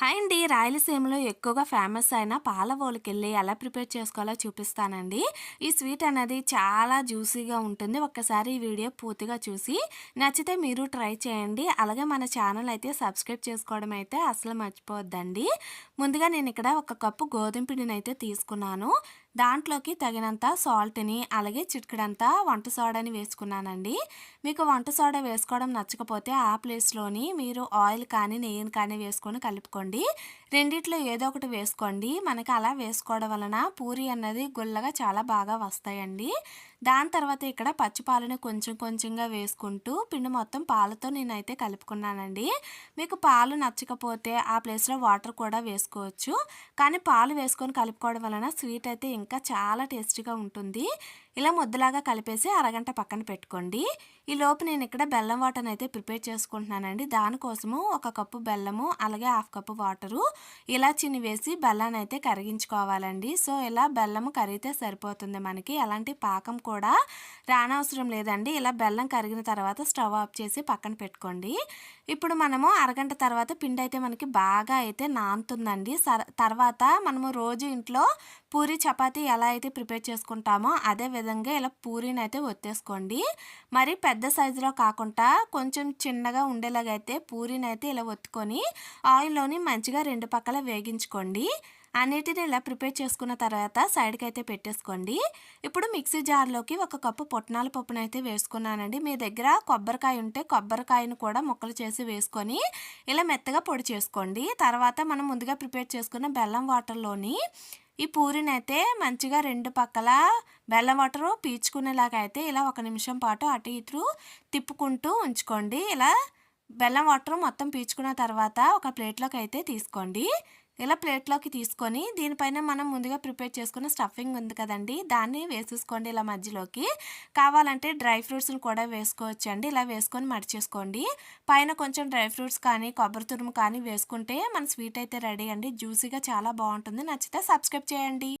Hi అండి. రాయలసీమలో ఎక్కువగా ఫేమస్ అయిన పాల ఓలికెళ్ళి ఎలా ప్రిపేర్ చేసుకోవాలో చూపిస్తానండి. ఈ స్వీట్ అనేది చాలా జ్యూసీగా ఉంటుంది. ఒక్కసారి ఈ వీడియో పూర్తిగా చూసి నచ్చితే మీరు ట్రై చేయండి. అలాగే మన ఛానల్ అయితే సబ్స్క్రైబ్ చేసుకోవడం అయితే అసలు మర్చిపోవద్దండి. ముందుగా నేను ఇక్కడ ఒక కప్పు గోధుమ పిండిని అయితే తీసుకున్నాను. దాంట్లోకి తగినంత సాల్ట్ని అలాగే చిటికడంతా వంట సోడాని వేసుకున్నానండి. మీకు వంట సోడా వేసుకోవడం నచ్చకపోతే ఆ ప్లేస్లోని మీరు ఆయిల్ కానీ నెయ్యిని కానీ వేసుకొని కలుపుకోండి. రెండిట్లో ఏదో ఒకటి వేసుకోండి. మనకి అలా వేసుకోవడం వలన పూరి అన్నది గుల్లగా చాలా బాగా వస్తాయండి. దాని తర్వాత ఇక్కడ పచ్చిపాలని కొంచెం కొంచెంగా వేసుకుంటూ పిండి మొత్తం పాలతో నేనైతే కలుపుకున్నానండి. మీకు పాలు నచ్చకపోతే ఆ ప్లేస్లో వాటర్ కూడా వేసుకోవచ్చు. కానీ పాలు వేసుకొని కలుపుకోవడం వలన స్వీట్ అయితే ఇంకా చాలా టేస్టీగా ఉంటుంది. ఇలా ముద్దలాగా కలిపేసి అరగంట పక్కన పెట్టుకోండి. ఈ లోపు నేను ఇక్కడ బెల్లం వాటర్ని అయితే ప్రిపేర్ చేసుకుంటున్నానండి. దానికోసము ఒక కప్పు బెల్లము అలాగే హాఫ్ కప్పు వాటరు ఇలా చిన్ని వేసి బెల్లాన్ని అయితే కరిగించుకోవాలండి. సో ఇలా బెల్లము కరిగితే సరిపోతుంది మనకి. ఎలాంటి పాకం కూడా రానవసరం లేదండి. ఇలా బెల్లం కరిగిన తర్వాత స్టవ్ ఆఫ్ చేసి పక్కన పెట్టుకోండి. ఇప్పుడు మనము అరగంట తర్వాత పిండి అయితే మనకి బాగా అయితే నానుతుందండి. తర్వాత మనము రోజు ఇంట్లో పూరి చపాతీ ఎలా అయితే ప్రిపేర్ చేసుకుంటామో అదే విధంగా ఇలా పూరీని అయితే ఒత్తేసుకోండి. మరి పెద్ద సైజులో కాకుండా కొంచెం చిన్నగా ఉండేలాగా అయితే పూరీని అయితే ఇలా ఒత్తుకొని ఆయిల్లోని మంచిగా రెండు పక్కల వేగించుకోండి. అన్నిటిని ఇలా ప్రిపేర్ చేసుకున్న తర్వాత సైడ్కి అయితే పెట్టేసుకోండి. ఇప్పుడు మిక్సీ జార్లోకి ఒక కప్పు పొట్నాల పప్పును అయితే వేసుకున్నానండి. మీ దగ్గర కొబ్బరికాయ ఉంటే కొబ్బరికాయను కూడా ముక్కలు చేసి వేసుకొని ఇలా మెత్తగా పొడి చేసుకోండి. తర్వాత మనం ముందుగా ప్రిపేర్ చేసుకున్న బెల్లం వాటర్లోని ఈ పూరిని అయితే మంచిగా రెండు పక్కల బెల్లం వాటరు పీల్చుకునేలాగా అయితే ఇలా ఒక నిమిషం పాటు అటు ఇటు తిప్పుకుంటూ ఉంచుకోండి. ఇలా బెల్లం వాటర్ మొత్తం పీల్చుకున్న తర్వాత ఒక ప్లేట్లోకి అయితే తీసుకోండి. ఇలా ప్లేట్లోకి తీసుకొని దీనిపైన మనం ముందుగా ప్రిపేర్ చేసుకున్న స్టఫింగ్ ఉంది కదండి దాన్ని వేసేసుకోండి ఇలా మధ్యలోకి. కావాలంటే డ్రై ఫ్రూట్స్ని కూడా వేసుకోవచ్చు అండి ఇలా వేసుకొని మడిచేసుకోండి. పైన కొంచెం డ్రై ఫ్రూట్స్ కానీ కొబ్బరి తురుము కానీ వేసుకుంటే మన స్వీట్ అయితే రెడీ అండి. జ్యూసీగా చాలా బాగుంటుంది. నచ్చితే సబ్స్క్రైబ్ చేయండి.